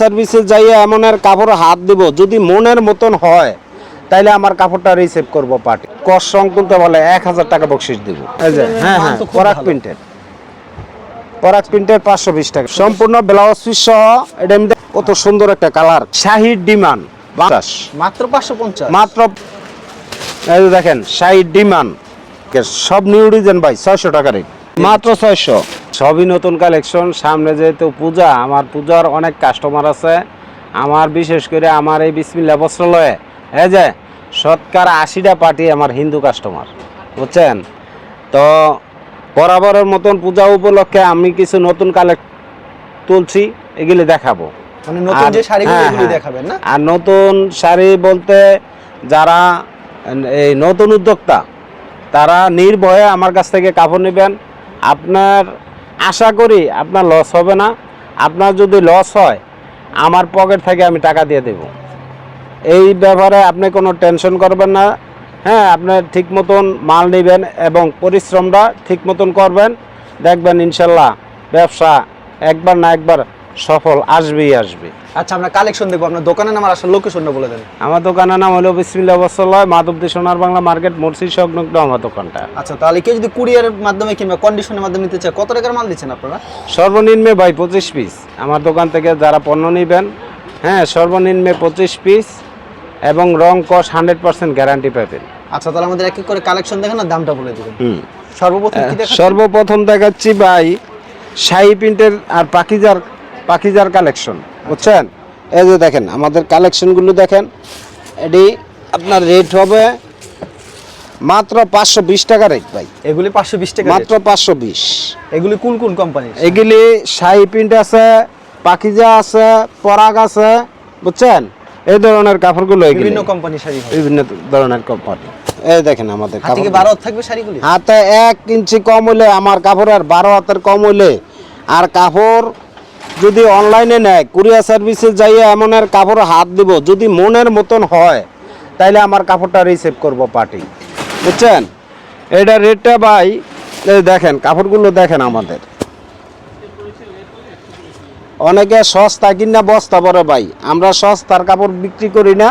সার্ভিসে যাইয়ে এমন আর কাপড় হাত দিব যদি মনের মতন হয় তাইলে আমার কাপড়টা রিসিভ করব পার্টি। কস সংকুলতে বলে এক হাজার টাকা বকশিস দিব। হ্যাঁ হ্যাঁ। পরাগ প্রিন্টের পরাগ প্রিন্টের পাঁচশো বিশ টাকা। সম্পূর্ণ ব্লাউজ পিস সহ এটা এমনি কত সুন্দর একটা কালার। শাহির ডিমান্ড। মাত্র পাঁচশো পঞ্চাশ। মাত্র এই দেখেন শাহির ডিমান্ড। সব নিউ ডিজাইন ভাই ছয়শো টাকা রেট মাত্র ছয়শো। সবই নতুন কালেকশন সামনে যেহেতু পূজা আমার পূজার অনেক কাস্টমার আছে। আমার বিশেষ করে আমার এই বিসমিল্লা বস্ত্রালয়ে এই যে শতকরা আশিটা পার্টি আমার হিন্দু কাস্টমার বুঝছেন? তো বরাবরের মতন পূজা উপলক্ষে আমি কিছু নতুন কালেক্ট তুলছি এগুলি দেখাবো। মানে হ্যাঁ, হ্যাঁ। দেখাবেন না? আর নতুন শাড়ি বলতে যারা এই নতুন উদ্যোক্তা তারা নির্ভয়ে আমার কাছ থেকে কাপড় নেবেন। আপনার আশা করি আপনার লস হবে না। আপনার যদি লস হয়, আমার পকেট থেকে আমি টাকা দিয়ে দেব। এই ব্যাপারে আপনি কোনো টেনশন করবেন না। হ্যাঁ আপনি ঠিক মতন মাল নেবেন এবং পরিশ্রমটা ঠিক মতন করবেন। দেখবেন ইনশাল্লাহ ব্যবসা একবার না একবার সফল আসবেই আসবে। আচ্ছা আমরা কালেকশন দেখব আপনার দোকানের নাম আর আসলে লোকেশনটা বলে দেন। আমার দোকানের নাম হলো বিসমিল্লা বসল্লয় মাধবদী সোনার বাংলা মার্কেট মুর্শি সংলগ্ন আমার দোকানটা। আচ্ছা তাহলে কেউ যদি কুরিয়ারের মাধ্যমে কিংবা কন্ডিশনের মাধ্যমে নিতে চায় কত টাকার মাল দিচ্ছেন আপনারা? সর্বনিম্নে ভাই পঁচিশ পিস। আমার দোকান থেকে যারা পণ্য নেবেন হ্যাঁ সর্বনিম্নে পঁচিশ পিস এবং রং কস হান্ড্রেড পার্সেন্ট গ্যারান্টি পাবেন আচ্ছা তাহলে আমাদের এক এক করে কালেকশন দেখেন না দামটা বলে দেবেন। সর্বপ্রথম সর্বপ্রথম দেখাচ্ছি ভাই শাহি প্রিন্টের আর পাকিজার পাকিজার কালেকশন বুঝছেন? এই যে দেখেন আমাদের কালেকশনগুলো দেখেন। এটি আপনার রেট হবে মাত্র পাঁচশো বিশ টাকা রেট ভাই। এগুলি পাঁচশো বিশ টাকা মাত্র পাঁচশো বিশ। এগুলি কোন কোন কোম্পানি এগুলি শাহি প্রিন্ট আছে পাকিজা আছে পরাগ আছে বুঝছেন? এই ধরনের কাপড়গুলো বিভিন্ন কোম্পানির শাড়ি বিভিন্ন ধরনের কোম্পানি এই দেখেন আমাদের কাপড় বারো থাকবে শাড়িগুলি? হাতে এক ইঞ্চি কম হলে আমার কাপড়ের বারো হাতের কম হলে আর কাপড় যদি অনলাইনে নেয়, কুরিয়ার সার্ভিসে যাইয়ে এমন আর কাপড় হাত দিব, যদি মনের মতন হয়, তাইলে আমার কাপড়টা রিসিভ করব পার্টি। বুঝছেন? এটা রেটটা ভাই দেখেন, কাপড়গুলো দেখেন আমাদের। অনেকে সস্তা কিনা বস্তা বড় ভাই, আমরা সস্তার কাপড় বিক্রি করি না,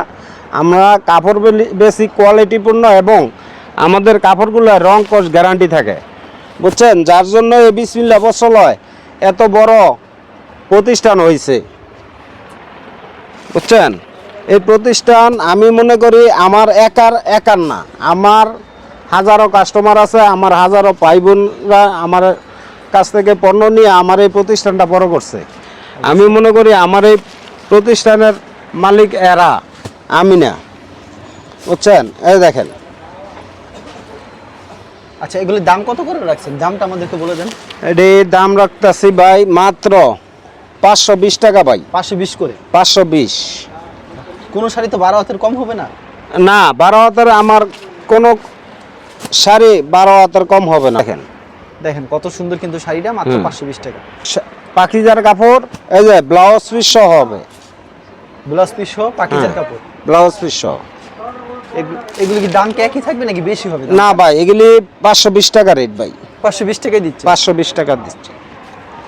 আমরা কাপড় বেশি কোয়ালিটিপূর্ণ এবং আমাদের কাপড়গুলো রং কস গ্যারান্টি থাকে। বুঝছেন? যার জন্য এই বিসমিল্লা বসলয় এত বড় প্রতিষ্ঠান হয়েছে বুঝছেন? এই প্রতিষ্ঠান আমি মনে করি আমার একার একার না। আমার হাজারো কাস্টমার আছে আমার হাজারো ভাই বোনরা আমার কাছ থেকে পণ্য নিয়ে আমার এই প্রতিষ্ঠানটা বড় করছে। আমি মনে করি আমার এই প্রতিষ্ঠানের মালিক এরা আমি না। বুঝছেন? এই দেখেন। আচ্ছা এগুলির দাম কত করে রাখছেন? দামটা আমাদেরকে বলে দেন। এটি দাম রাখতেছি ভাই মাত্র পাঁচশো বিশ টাকা ভাই। পাঁচশো বিশ করে? পাঁচশো বিশ। কোনো শাড়ি তো বারো হাতের কম হবে না? না বারো হাতের আমার কোনো শাড়ি বারো হাতের কম হবে না। দেখেন দেখেন কত সুন্দর কিন্তু শাড়িটা মাত্র। পাঁচশো বিশ টাকা। পাকিজার কাপড় এই যে ব্লাউজ পিস সহ হবে। ব্লাউজ পিস সহ পাকিজার। কাপড়? ব্লাউজ পিস সহ। এগু- এগুলি কি দাম কি একই থাকবে নাকি বেশি হবে না ভাই এগুলি পাঁচশো বিশ টাকা রেট ভাই। পাঁচশো বিশ টাকায় দিচ্ছে? পাঁচশো বিশ টাকা দিচ্ছে।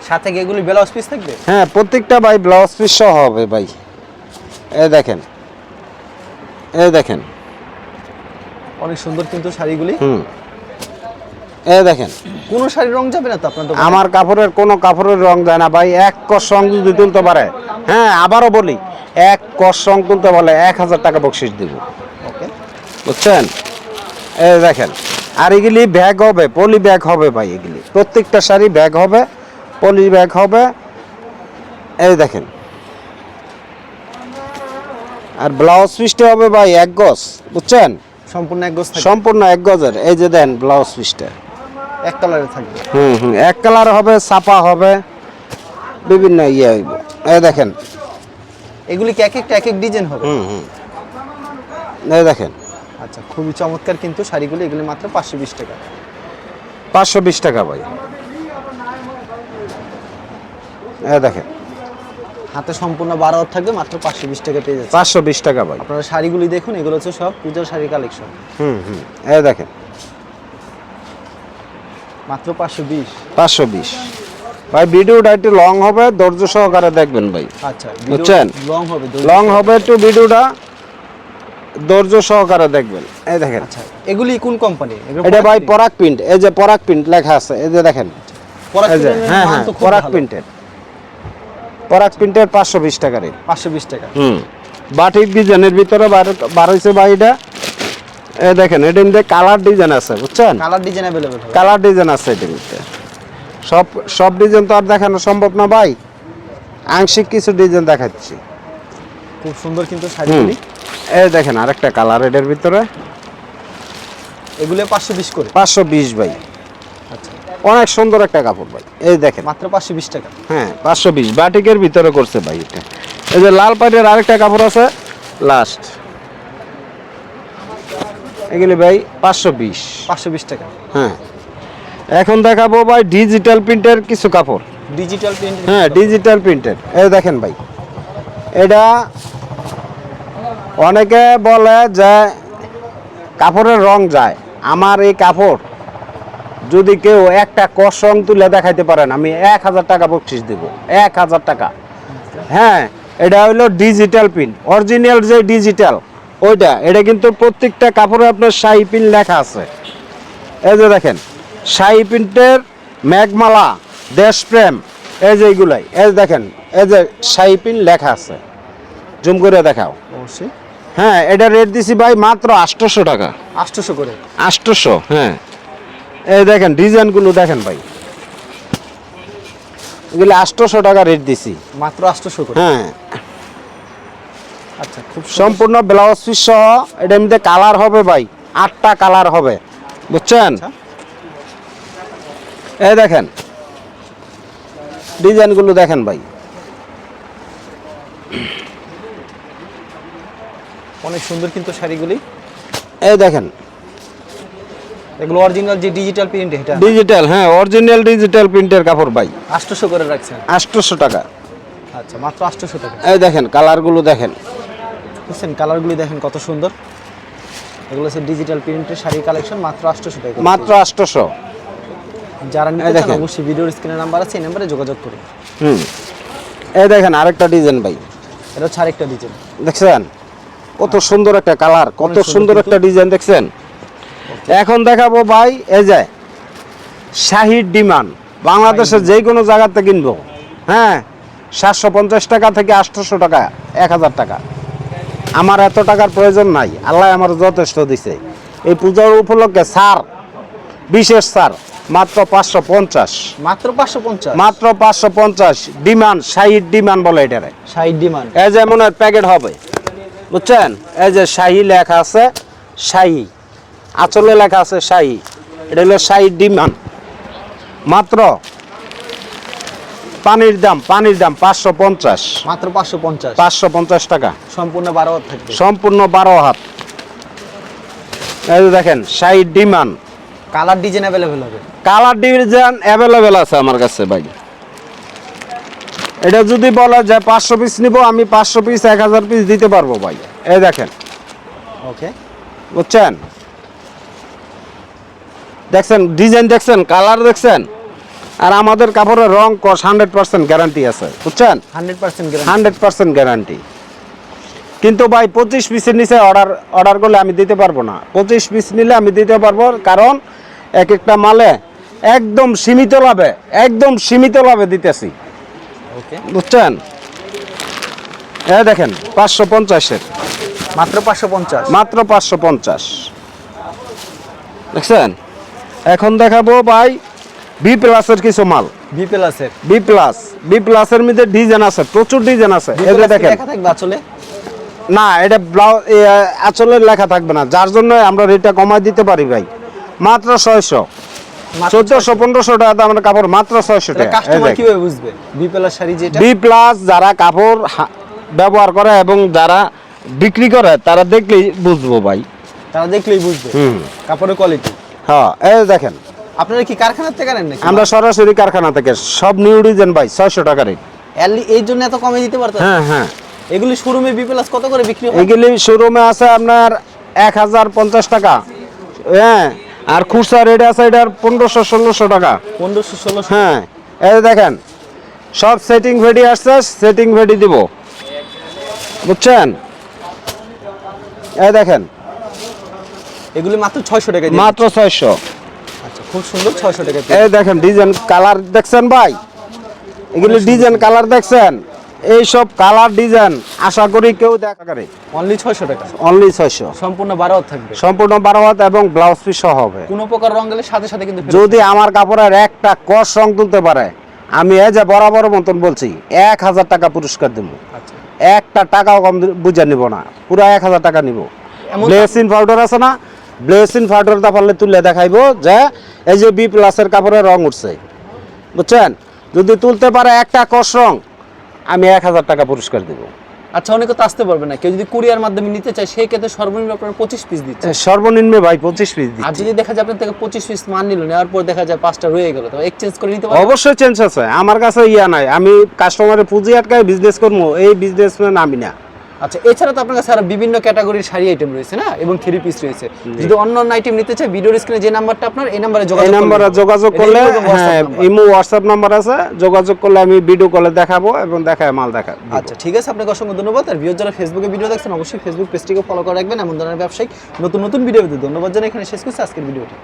সাথে কি এগুলি ব্লাউজ পিস থাকবে? হ্যাঁ প্রত্যেকটা ভাই ব্লাউজ পিস সহ হবে ভাই। এই দেখেন এই দেখেন। অনেক সুন্দর কিন্তু শাড়িগুলি। হুম। এই দেখেন। কোনো শাড়ির রং যাবে না তো আপনার আমার কাপড়ের কোনো কাপড়ের রং যায় না ভাই এক কস রং যদি তুলতে পারে হ্যাঁ আবারও বলি এক কস রং তুলতে বলে এক হাজার টাকা বকশিস দিব। ওকে। বুঝছেন? এই দেখেন আর এগুলি ব্যাগ হবে পলি ব্যাগ হবে ভাই এগুলি। প্রত্যেকটা শাড়ি ব্যাগ হবে পলি ব্যাগ হবে। এই দেখেন। আর ব্লাউজ পিসটা হবে ভাই এক গজ বুঝছেন? সম্পূর্ণ এক গজ সম্পূর্ণ এক গজের। এই যে দেন ব্লাউজ পিসটা। এক কালারে থাকবে। হুম হুম এক কালার হবে ছাপা হবে বিভিন্ন ইয়ে হইব। এই দেখেন। এগুলি কি এক একটা এক এক ডিজাইন হবে? হুম হুম। এই দেখেন। আচ্ছা খুবই চমৎকার কিন্তু শাড়িগুলি এগুলি মাত্র পাঁচশো বিশ টাকা। পাঁচশো বিশ টাকা ভাই। এই দেখেন। হাতে সম্পূর্ণ বারো হাত থাকবে মাত্র পাঁচশো বিশ টাকা পেয়ে যাচ্ছে। পাঁচশো বিশ টাকা ভাই। আপনারা শাড়িগুলি দেখুন এগুলো হচ্ছে সব পূজার শাড়ি কালেকশন হুম হুম। এই দেখেন। মাত্র পাঁচশো বিশ। পাঁচশো বিশ। ভাই ভিডিওটা একটু লং হবে ধৈর্য সহকারে দেখবেন ভাই। আচ্ছা বুঝছেন? লং হবে লং হবে একটু ভিডিওটা ধৈর্য সহকারে দেখবেন। এই দেখেন। আচ্ছা এগুলি কোন কোম্পানি এটা ভাই পরাগ প্রিন্ট এই যে পরাগ প্রিন্ট লেখা আছে এই যে দেখেন। এই যে হ্যাঁ হ্যাঁ পরাগ প্রিন্টের পরাগ প্রিন্টের পাঁচশো বিশ টাকা রেট। পাঁচশো বিশ টাকা। হুম। বাটিক ডিজাইনের ভিতরে বার- বার হয়েছে বাড়িটা। এ দেখেন এটার মধ্যে কালার ডিজাইন আছে বুঝছেন? Colour design available colour design আছে এটার মধ্যে সব সব ডিজাইন তো আর দেখানো সম্ভব না ভাই। আংশিক কিছু ডিজাইন দেখাচ্ছি। খুব সুন্দর কিন্তু শাড়িগুলি। এই দেখেন আরেকটা কালার এটার ভিতরে। এগুলো পাঁচশো বিশ করে। পাঁচশো বিশ ভাই। অনেক সুন্দর একটা কাপড় ভাই। এই দেখেন। মাত্র পাঁচশো বিশ টাকা। হ্যাঁ পাঁচশো বিশ। বাটিকের ভিতরে করছে ভাই এটা। এই যে লাল পাটের আরেকটা কাপড় আছে লাস্ট এগুলি ভাই পাঁচশো বিশ। পাঁচশো বিশ টাকা। হ্যাঁ। এখন দেখাবো ভাই ডিজিটাল প্রিন্টের কিছু কাপড়। ডিজিটাল প্রিন্ট হ্যাঁ ডিজিটাল প্রিন্টের এই দেখেন ভাই। এটা অনেকে বলে যে কাপড়ের রং যায়। আমার এই কাপড় যদি কেউ একটা কসং তুলে দেখাইতে পারেন আমি এক হাজার টাকা বকশিস দেব। এক হাজার টাকা। হ্যাঁ এটা হলো ডিজিটাল পিন অরিজিনাল যে ডিজিটাল ওইটা এটা কিন্তু প্রত্যেকটা কাপড়ে আপনার শাহি পিন লেখা আছে। এই যে দেখেন শাহি প্রিন্টের মেঘমালা দেশপ্রেম এই যে এইগুলাই এই দেখেন এই যে শাহি পিন লেখা আছে। জুম করে দেখাও। হ্যাঁ এটা রেট দিছি ভাই মাত্র আটশোশো টাকা। আটশোশো করে। আটশোশো হ্যাঁ। এই দেখেন ডিজাইনগুলো দেখেন ভাই। এগুলো আটশোশো টাকা রেট দিছি। মাত্র আটশোশো হ্যাঁ। আচ্ছা খুব সম্পূর্ণ ব্লাউজ পিস সহ এটা এমনিতে কালার হবে ভাই আটটা কালার হবে। বুঝছেন? আচ্ছা। এই দেখেন ডিজাইনগুলো দেখেন ভাই। অনেক সুন্দর কিন্তু শাড়িগুলি। এই দেখেন এগুলো অরিজিনাল যে ডিজিটাল প্রিন্ট এটা? ডিজিটাল হ্যাঁ অরিজিনাল ডিজিটাল প্রিন্টের কাপড় ভাই। আটশোশো করে রাখছেন? আটশোশো টাকা। আচ্ছা মাত্র আটশোশো টাকা। এই দেখেন কালারগুলো দেখেন। বুঝছেন কালারগুলি দেখেন কত সুন্দর। এগুলো হচ্ছে ডিজিটাল প্রিন্টের শাড়ি কালেকশন মাত্র আটশোশো টাকা মাত্র আটশোশো। যারা এই নিতে চান। অবশ্যই ভিডিওর স্ক্রিনে নাম্বার আছে এই নাম্বারে যোগাযোগ করুন। হুম। এই দেখেন আরেকটা ডিজাইন ভাই। এটা হচ্ছে আরেকটা ডিজাইন দেখছেন? কত সুন্দর একটা কালার কত সুন্দর। একটা ডিজাইন দেখছেন? এখন দেখাবো ভাই এই যে শাহির ডিমান্ড। বাংলাদেশের যে কোনো জায়গাতে কিনবো। হ্যাঁ সাতশো পঞ্চাশ টাকা থেকে আটশোশো টাকা এক হাজার টাকা। আমার এত টাকার প্রয়োজন নাই আল্লাহ আমার যথেষ্ট দিছে। এই পূজার উপলক্ষে সার বিশেষ সার মাত্র পাঁচশো পঞ্চাশ। মাত্র পাঁচশো পঞ্চাশ? মাত্র পাঁচশো পঞ্চাশ ডিমান্ড শাহির ডিমান্ড বলে এটারে। ষাট ডিমান্ড। এই যে মনে হয় প্যাকেট হবে। বুঝছেন? এই যে শাহি লেখা আছে শাহি। আঁচলে লেখা আছে শাহি। এটা হলো শাহি ডিমান মাত্র পানির দাম পানির দাম পাঁচশো পঞ্চাশ। মাত্র পাঁচশো পঞ্চাশ। পাঁচশো পঞ্চাশ টাকা। সম্পূর্ণ বারো হাত থাকবে। সম্পূর্ণ বারো হাত। এই যে দেখেন শাহি ডিমান কালার ডিজাইন অ্যাভেলেবেল হবে। কালার ডিজাইন অ্যাভেলেবেল আছে আমার কাছে ভাই। এটা যদি বলে যে পাঁচশো পিস নিব আমি পাঁচশো পিস এক হাজার পিস দিতে পারব ভাই। এই দেখেন। ওকে বুঝছেন? দেখছেন ডিজাইন দেখছেন কালার দেখছেন আর আমাদের কাপড়ের রং কস হান্ড্রেড পার্সেন্ট গ্যারান্টি আছে বুঝছেন? Hundred percent hundred percent guarantee কিন্তু ভাই পঁচিশ পিসের নিচে অর্ডার অর্ডার করলে আমি দিতে পারব না। পঁচিশ পিস নিলে আমি দিতে পারব কারণ এক একটা মালে একদম সীমিত লাভে একদম সীমিত লাভে দিতেছি। ওকে বুঝছেন? হ্যাঁ দেখেন পাঁচশো পঞ্চাশের। মাত্র পাঁচশো পঞ্চাশ। মাত্র পাঁচশো পঞ্চাশ। দেখছেন? এখন দেখাবো ভাই বি প্লাসের কিছু মাল। বি প্লাসের বি প্লাস বি প্লাসের মধ্যে ডিজাইন আছে প্রচুর ডিজাইন আছে। প্লাস দেখেন। লেখা থাকবে আসলে না এটা ব্লাউজ আঁচলের লেখা থাকবে না যার জন্য আমরা রেটটা কমাই দিতে পারি ভাই। মাত্র ছয়শো। চোদ্দশো পনেরোশো টাকা দামের কাপড় মাত্র ছয়শো টাকা। কাস্টমার কীভাবে বুঝবে? বি প্লাস শাড়ি যেটা? বি প্লাস যারা কাপড় ব্যবহার করে এবং যারা বিক্রি করে তারা দেখলেই বুঝব ভাই। তারা দেখলেই বুঝবে। কাপড়ের কোয়ালিটি হ্যাঁ এই দেখেন। আপনারা কি কারখানার থেকে আনেন নাকি? আমরা সরাসরি কারখানা থেকে সব নিউ ডিজাইন ভাই ছয়শো টাকা রেট এই জন্য এত কমে দিতে পারতো? হ্যাঁ হ্যাঁ। এগুলি শোরুমে বি প্লাস কত করে বিক্রি হয়? এগুলি শোরুমে আছে আপনার এক হাজার পঞ্চাশ টাকা। হ্যাঁ আর খুচরা রেট আছে এটার পনেরোশো ষোলোশো টাকা। পনেরোশো ষোলোশো। হ্যাঁ এই দেখেন সব সেটিং ভেডি আসছে সেটিং ভেডি দিব। বুঝছেন? এই দেখেন এগুলি মাত্র ছয়শো টাকা মাত্র ছয়শো। আচ্ছা খুব সুন্দর ছয়শো টাকা এই দেখেন ডিজাইন কালার দেখছেন ভাই? এগুলি ডিজাইন কালার দেখছেন? এই সব কালার ডিজাইন আশা করি কেউ দেখা করে। অনলি ছয়শো টাকা। অনলি ছয়শো। সম্পূর্ণ বারো হাত থাকবে। সম্পূর্ণ বারো হাত এবং ব্লাউজ পিস সহ হবে। কোনো প্রকার রং গেলে সাথে সাথে কিন্তু যদি আমার কাপড়ের একটা কষ রং তুলতে পারে আমি এই যে বরাবর মতন বলছি এক হাজার টাকা পুরস্কার দেব। আচ্ছা। একটা টাকাও কম বুঝে নিব না পুরো এক হাজার টাকা নিব। ব্লেসিন পাউডার আছে না? ব্লেসিন পাউডারটা পারলে তুলে দেখাইবো যে এই যে বি প্লাসের কাপড়ের রং উঠছে। বুঝছেন? যদি তুলতে পারে একটা কষ রং আমি এক হাজার টাকা পুরস্কার দেব। আচ্ছা অনেকে তো আসতে পারবে না। কেউ যদি কুরিয়ার মাধ্যমে নিতে চায় সেই ক্ষেত্রে সর্বনিম্ন আপনার পঁচিশ পিস দিচ্ছে। সর্বনিম্ন ভাই পঁচিশ পিস দিচ্ছে। আর যদি দেখা যায় আপনার থেকে পঁচিশ পিস মাল নিল নেওয়ার পর দেখা যায় পাঁচটা রয়ে গেল তো এক্সচেঞ্জ করে নিতে পারবে? অবশ্যই চেঞ্জ আছে। আমার কাছে ইয়া নাই। আমি কাস্টমারের পুঁজি আটকায় বিজনেস করব এই বিজনেসম্যান আমি না। আচ্ছা এছাড়া তো আপনার কাছে আরও বিভিন্ন ক্যাটাগরির শাড়ি আইটেম রয়েছে না? এবং থ্রি পিস রয়েছে। যদি অন্য অন্য আইটেম নিতে চায় ভিডিওর স্ক্রিনে যে নাম্বারটা আপনার এই নাম্বারে যোগাযোগ এই নাম্বারে যোগাযোগ করলে হ্যাঁ। ইমো হোয়াটসঅ্যাপ নাম্বার আছে। যোগাযোগ করলে আমি ভিডিও কলে দেখাবো এবং দেখায় মাল দেখা আচ্ছা ঠিক আছে আপনাকে অসংখ্য ধন্যবাদ। আর ভিডিও যারা ফেসবুকে ভিডিও দেখছেন অবশ্যই ফেসবুক পেজটিকে ফলো করে রাখবেন। এমন ধরনের ব্যবসায়িক নতুন নতুন ভিডিও পেতে ধন্যবাদ জানাই। এখানে শেষ করছি আজকের ভিডিওটি